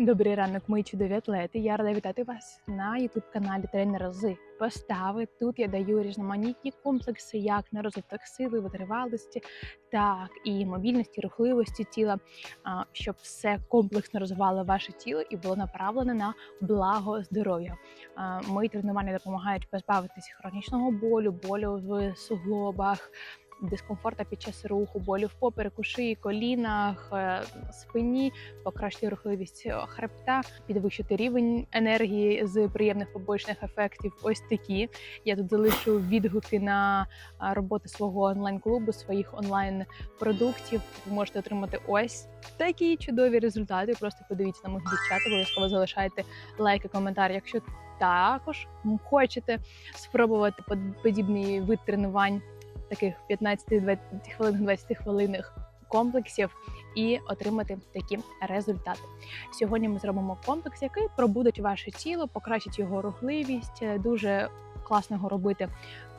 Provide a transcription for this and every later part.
Добрий ранок, мої чудові атлети. Я рада вітати вас на youtube каналі Тренер з постави. Тут я даю різноманітні комплекси, як на розвиток сили, витривалості, так і мобільності, рухливості тіла, щоб все комплексно розвивало ваше тіло і було направлене на благо здоров'я. Мої тренування допомагають позбавитись хронічного болю, болю в суглобах. Дискомфорта під час руху, болю в попереку, шиї, колінах, е, спині, покращити рухливість е, хребта, підвищити рівень енергії з приємних побочних ефектів. Ось такі. Я тут залишу відгуки на а, роботи свого онлайн-клубу, своїх онлайн-продуктів. Ви можете отримати ось такі чудові результати. Просто подивіться на моїх дівчат, обов'язково залишайте лайки, коментар, якщо також хочете спробувати под- подібний вид тренувань таких 15-20 хвилин 20 хвилинних комплексів і отримати такі результати. Сьогодні ми зробимо комплекс, який пробудить ваше тіло, покращить його рухливість. Е, Дуже класно його робити,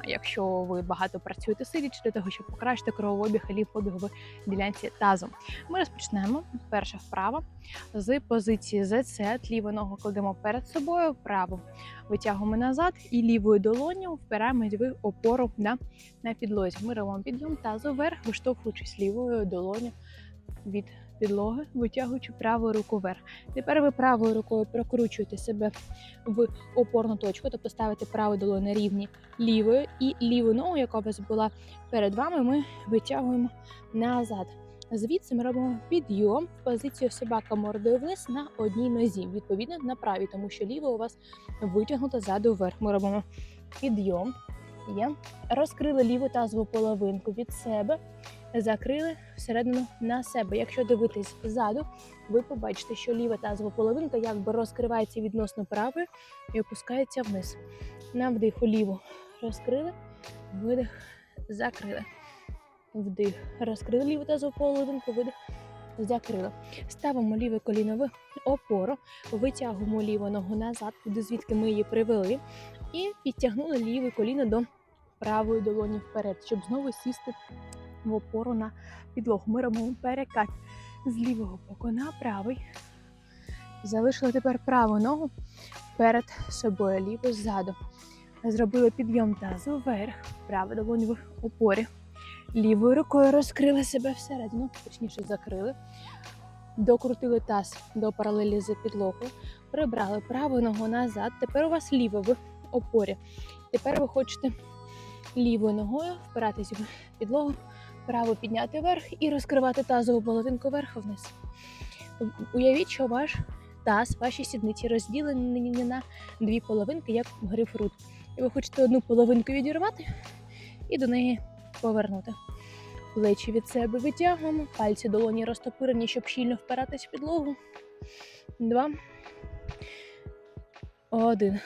якщо ви багато працюєте сидячи, для того, щоб покращити кровообіг і в ділянці тазу. Ми розпочнемо. Перша вправа з позиції ZC. Ліву ногу кладемо перед собою, праву витягуємо назад і лівою долоню впираємось в опору на, на підлозі. Ми робимо підйом тазу вверх, виштовхуючись лівою долоню від підлоги, витягуючи праву руку вверх. Тепер ви правою рукою прокручуєте себе в опорну точку, тобто ставите праву долоню на рівні лівою, і ліву ногу, яка у вас була перед вами, ми витягуємо назад. Звідси ми робимо підйом в позицію собака мордою вниз на одній нозі, відповідно на правій, тому що ліва у вас витягнута ззаду вверх. Ми робимо підйом. Є. Розкрили ліву тазову половинку від себе, закрили всередину на себе. Якщо дивитись ззаду, ви побачите, що ліва тазова половинка якби розкривається відносно правої і опускається вниз. На вдиху ліву розкрили, видих, закрили. Вдих. Розкрили ліву тазову половинку, видих, закрили. Ставимо ліве коліно в опору, витягуємо ліву ногу назад, туди звідки ми її привели, і підтягнули ліве коліно до правої долоні вперед, щоб знову сісти в опору на підлогу. Ми робимо перекат з лівого боку на правий. Залишили тепер праву ногу перед собою, ліву ззаду. Зробили підйом тазу вверх, права долонь в опорі. Лівою рукою розкрили себе всередину, точніше закрили. Докрутили таз до паралелі з підлогою, прибрали праву ногу назад. Тепер у вас ліва в опорі. Тепер ви хочете лівою ногою впиратись в підлогу, право підняти вверх і розкривати тазову половинку вверх вниз. Уявіть, що ваш таз, ваші сідниці розділені на дві половинки, як грейпфрут. І ви хочете одну половинку відірвати і до неї повернути. Плечі від себе витягуємо, пальці долоні розтопирені, щоб щільно впиратись в підлогу. Два. Один.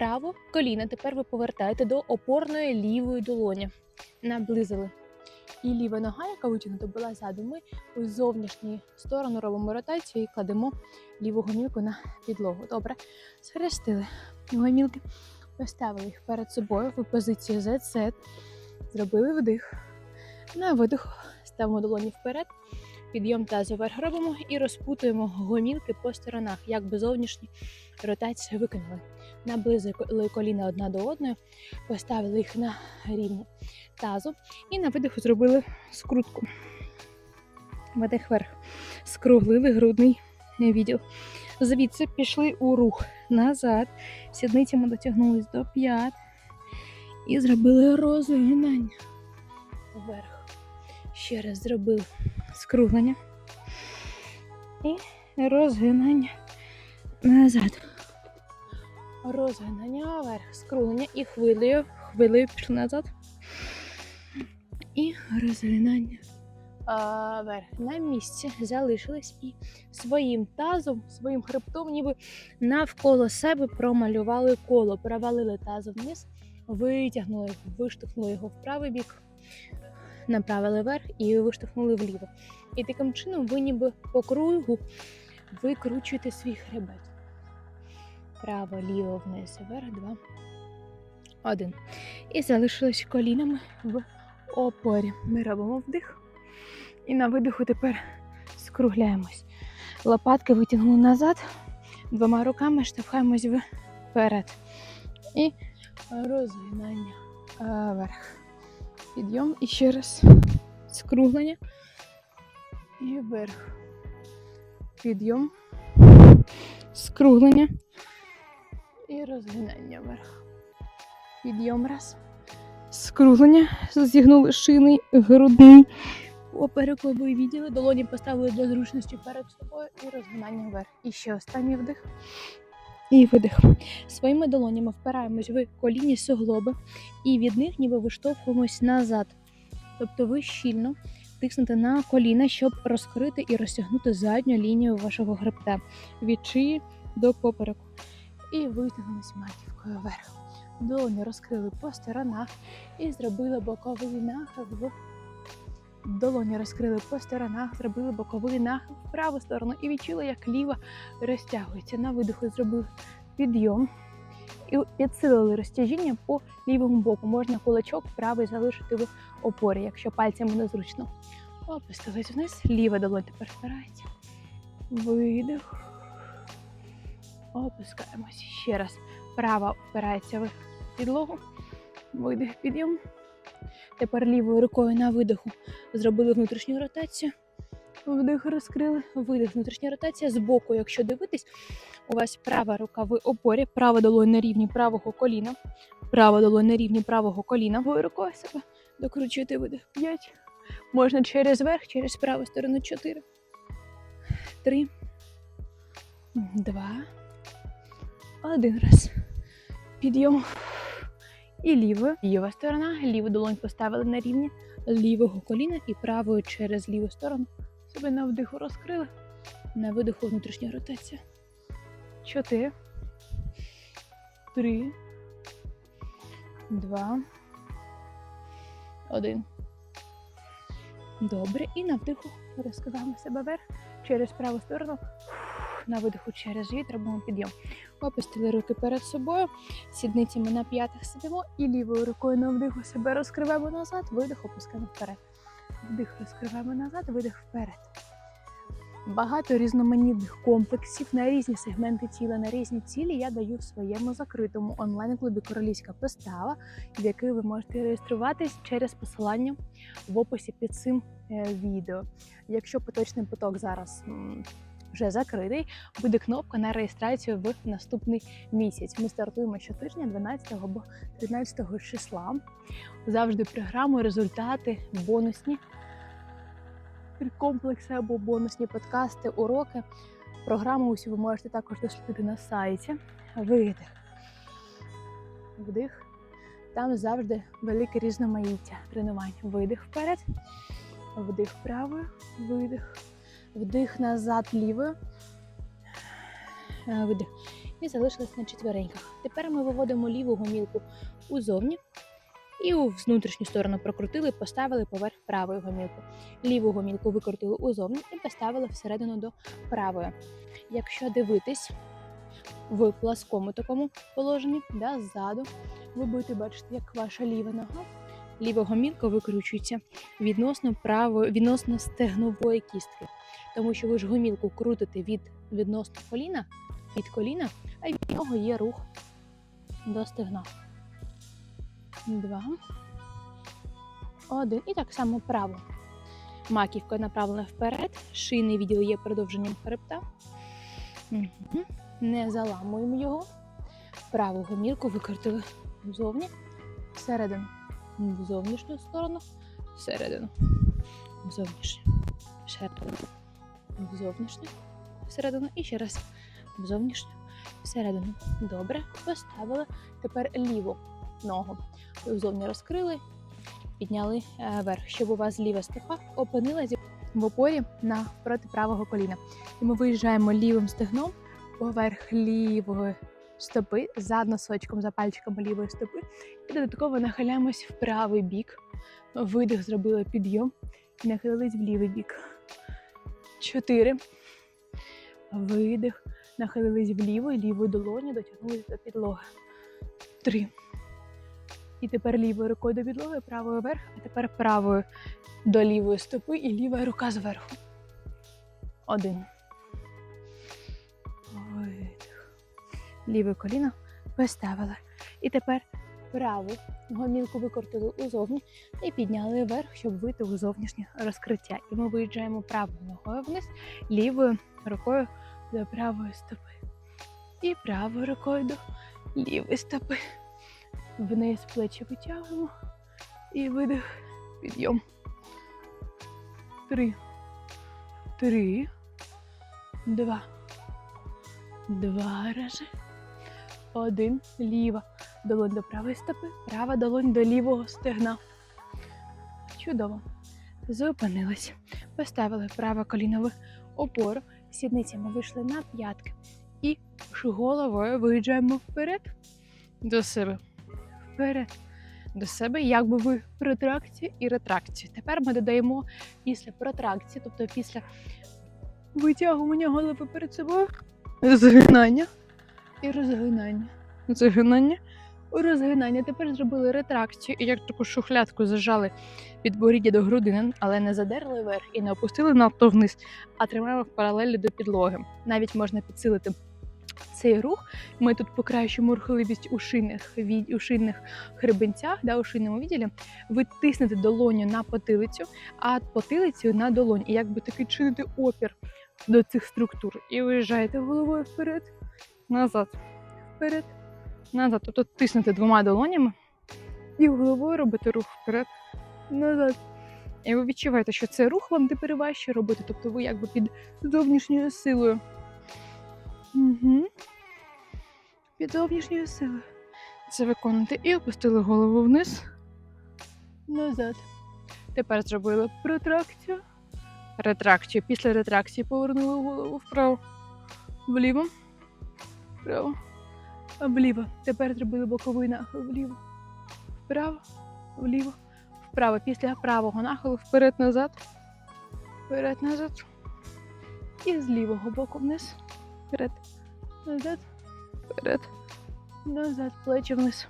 Право коліно. Тепер ви повертаєте до опорної лівої долоні. Наблизили. І ліва нога, яка витягнута була ззаду, ми у зовнішню сторону робимо ротацію і кладемо ліву гомілку на підлогу. Добре. Схрестили гомілки, поставили їх перед собою в позицію Z-set. Зробили вдих. На видих ставимо долоні вперед, підйом тазу вверх робимо і розпутуємо гомілки по сторонах, як би зовнішні ротації виконали. Наблизили коліна одна до одної, поставили їх на рівні тазу і на видиху зробили скрутку. Видих вверх. Скруглили грудний відділ. Звідси пішли у рух назад. Сідницями дотягнулись до п'ят і зробили розгинання вверх. Ще раз зробили скруглення і розгинання назад. Розгинання вверх, скруглення і хвилею, хвилею пішли назад. І розгинання вверх. На місці залишились і своїм тазом, своїм хребтом, ніби навколо себе промалювали коло, перевалили тазом вниз, витягнули, виштовхнули його в правий бік, направили вверх і виштовхнули вліво. І таким чином ви ніби по кругу викручуєте свій хребет. Право, ліво, вниз, вверх, два, один. І залишились колінами в опорі. Ми робимо вдих. І на видиху тепер скругляємось. Лопатки витягнули назад. Двома руками штовхаємось вперед. І розгинання е, вверх. Підйом і ще раз. Скруглення. І вверх. Підйом. Скруглення. І розгинання вверх. Підйом раз. Скруглення. Зігнули шийний, грудний. Поперекові відділи. Долоні поставили для зручності перед собою і розгинання вверх. І ще останній вдих. І видих. Своїми долонями впираємось в колінні суглоби і від них ніби виштовхуємось назад. Тобто ви щільно тиснете на коліна, щоб розкрити і розтягнути задню лінію вашого хребта від шиї до попереку. І витягнулись маківкою вверх. Долоні розкрили по сторонах і зробили боковий нахил в долоні розкрили по сторонах, зробили боковий нахил в праву сторону і відчули, як ліва розтягується. На видиху зробив підйом і підсилили розтяжіння по лівому боку. Можна кулачок правий залишити в опорі, якщо пальцями незручно. Опустились вниз, ліва долонь тепер впирається. Видих. Опускаємось. Ще раз. Права впирається в підлогу. Видих, підйом. Тепер лівою рукою на видиху зробили внутрішню ротацію. Вдих розкрили, видих, внутрішня ротація. Збоку, якщо дивитись, у вас права рука в опорі, права долонь на рівні правого коліна, права долонь на рівні правого коліна. Лівою рукою себе докручуєте видих. П'ять. Можна через верх, через праву сторону. Чотири. Три. Два. Один раз. Підйом. І лівою. Ліва сторона. Ліву долонь поставили на рівні лівого коліна і правою через ліву сторону. Себе на вдиху розкрили. На видиху внутрішня ротація. Чотири. Три. Два. Один. Добре. І на вдиху розкриваємо себе вверх через праву сторону. На видиху через живіт робимо підйом. Опустили руки перед собою, сідницями на п'ятах сидимо і лівою рукою на вдиху себе розкриваємо назад, видих опускаємо вперед. Вдих розкриваємо назад, видих вперед. Багато різноманітних комплексів на різні сегменти тіла, на різні цілі я даю в своєму закритому онлайн-клубі Королівська постава, в який ви можете реєструватись через посилання в описі під цим е, відео. Якщо поточний поток зараз вже закритий, буде кнопка на реєстрацію в наступний місяць. Ми стартуємо щотижня 12 або 13 числа. Завжди програму, результати, бонусні комплекси або бонусні подкасти, уроки. Програму усю ви можете також дослідити на сайті. Видих. Вдих. Там завжди велике різноманіття тренувань. Видих вперед, вдих правою, видих, вдих назад лівою. Е, Видих. І залишились на четвереньках. Тепер ми виводимо ліву гомілку узовні і у внутрішню сторону прокрутили, поставили поверх правої гомілки. Ліву гомілку викрутили узовні і поставили всередину до правої. Якщо дивитись в пласкому такому положенні, да, ззаду, ви будете бачити, як ваша ліва нога, ліва гомілка викручується відносно правої, відносно стегнової кістки. Тому що ви ж гомілку крутите від відносно коліна, від коліна, а від нього є рух до стегна. Два. Один. І так само право. Маківка направлена вперед. Шийний відділ є продовженням хребта. Не заламуємо його. Праву гомілку викрутили зовні, всередину. В зовнішню сторону, всередину. Зовнішню. Всередину. В зовнішню. Всередину. І ще раз. В зовнішню. Всередину. Добре. Поставили. Тепер ліву ногу. Зовні розкрили, підняли е, вверх, щоб у вас ліва стопа опинилася в опорі навпроти правого коліна. І ми виїжджаємо лівим стегном поверх лівої стопи, за носочком, за пальчиками лівої стопи. І додатково нахиляємось в правий бік. Видих зробили підйом і нахилились в лівий бік. Чотири. Видих. Нахилились вліво і лівою долоню дотягнулися до підлоги. Три. І тепер лівою рукою до підлоги, правою вверх, а тепер правою до лівої стопи і ліва рука зверху. Один. Видих. Ліве коліно поставили. І тепер праву гомілку викрутили узовні і підняли вверх, щоб вийти у зовнішнє розкриття. І ми виїжджаємо правою ногою вниз, лівою рукою до правої стопи. І правою рукою до лівої стопи. Вниз плечі витягуємо. І видих, підйом. Три. Три. Два. Два рази. Один. Ліва. Долонь до правої стопи, права долонь до лівого стегна. Чудово. Зупинились. Поставили праве коліно в опору. Сідницями вийшли на п'ятки. І головою виїжджаємо вперед до себе. Вперед до себе, якби ви протракцію і ретракцію. Тепер ми додаємо після протракції, тобто після витягування голови перед собою, згинання і розгинання. Згинання. Розгинання. Тепер зробили ретракцію і як таку шухлядку зажали від боріддя до грудини, але не задерли вверх і не опустили надто вниз, а тримаємо в паралелі до підлоги. Навіть можна підсилити цей рух. Ми тут покращуємо рухливість у шинних, у шинних хребенцях, да, у шинному відділі. Ви тиснете долоню на потилицю, а потилицю на долонь. І якби таки чините опір до цих структур. І виїжджаєте головою вперед, назад, вперед, назад. Тобто тиснете двома долонями і головою робите рух вперед, назад. І ви відчуваєте, що цей рух вам тепер важче робити. Тобто ви якби під зовнішньою силою. Угу. Під зовнішньою силою. Це виконуєте і опустили голову вниз, назад. Тепер зробили протракцію, ретракцію. Після ретракції повернули голову вправо, вліво, вправо, вліво. Тепер зробили боковий нахил вліво, вправо, вліво, вправо. Після правого нахилу вперед-назад, вперед-назад. І з лівого боку вниз. Вперед, назад, вперед, назад, плечі вниз.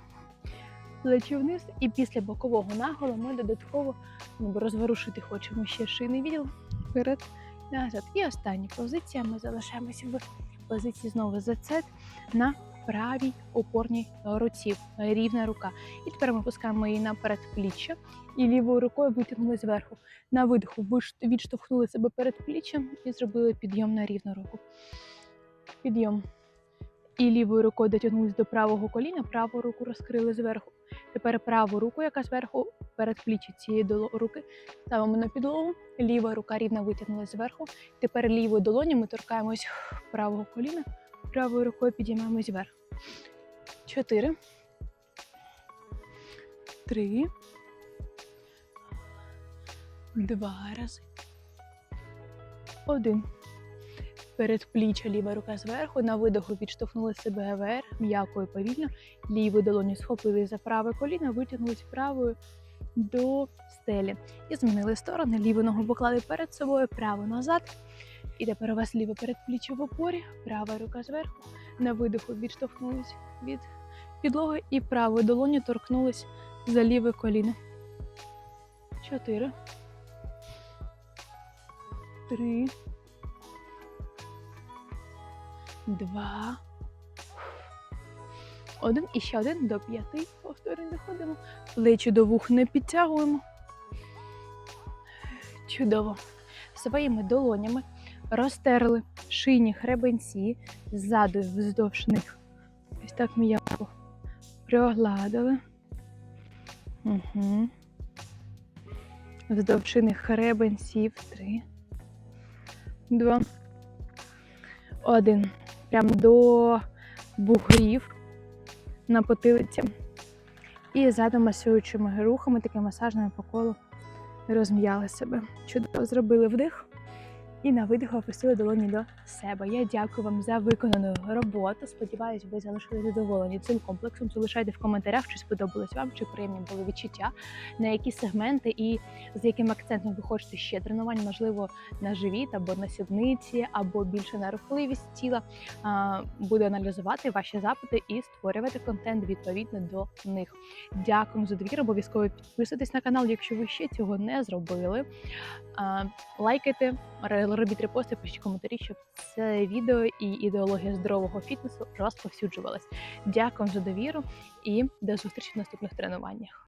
Плечі вниз. І після бокового наголу ми додатково ну, розворушити хочемо ще шийний відділ. Вперед, назад. І остання позиція. Ми залишаємося в позиції знову зацет на правій опорній руці. Рівна рука. І тепер ми пускаємо її на передпліччя і лівою рукою витягнули зверху. На видиху відштовхнули себе перед пліччям і зробили підйом на рівну руку підйом. І лівою рукою дотягнулись до правого коліна, праву руку розкрили зверху. Тепер праву руку, яка зверху перед пліччя цієї руки, ставимо на підлогу. Ліва рука рівно витягнулася зверху. Тепер лівою долоню ми торкаємось правого коліна, правою рукою підіймаємось вверх. Чотири. Три. Два рази. Один. Передпліччя ліва рука зверху, на видоху відштовхнули себе вверх, м'яко і повільно. Ліву долоню схопили за праве коліно, витягнулись правою до стелі. І змінили сторони. Ліву ногу поклали перед собою, праву назад. І тепер у вас ліве передпліччя в опорі, права рука зверху. На видоху відштовхнулись від підлоги і правою долоню торкнулись за ліве коліно. Чотири. Три. Два. Один і ще один до п'яти. Повторень доходимо. Плечі до вух не підтягуємо. Чудово. Своїми долонями розтерли шийні хребенці ззаду вздовж них. Ось так м'яко прогладили. Угу. Вздовж хребенців. Три. Два. Один. Прям до бугрів на потилиці. І задом масуючими рухами, такими масажними по колу розм'яли себе. Чудово зробили вдих. І на видих опустили долоні до себе. Я дякую вам за виконану роботу. Сподіваюсь, ви залишилися задоволені цим комплексом. Залишайте в коментарях, чи сподобалось вам, чи приємні були відчуття, на які сегменти і з яким акцентом ви хочете ще тренувань, можливо, на живіт або на сідниці, або більше на рухливість тіла. Буду аналізувати ваші запити і створювати контент відповідно до них. Дякую за довіру. Обов'язково підписуйтесь на канал, якщо ви ще цього не зробили. Лайкайте, ре- робіть репости, пишіть коментарі, щоб це відео і ідеологія здорового фітнесу розповсюджувалась. Дякую вам за довіру і до зустрічі в наступних тренуваннях.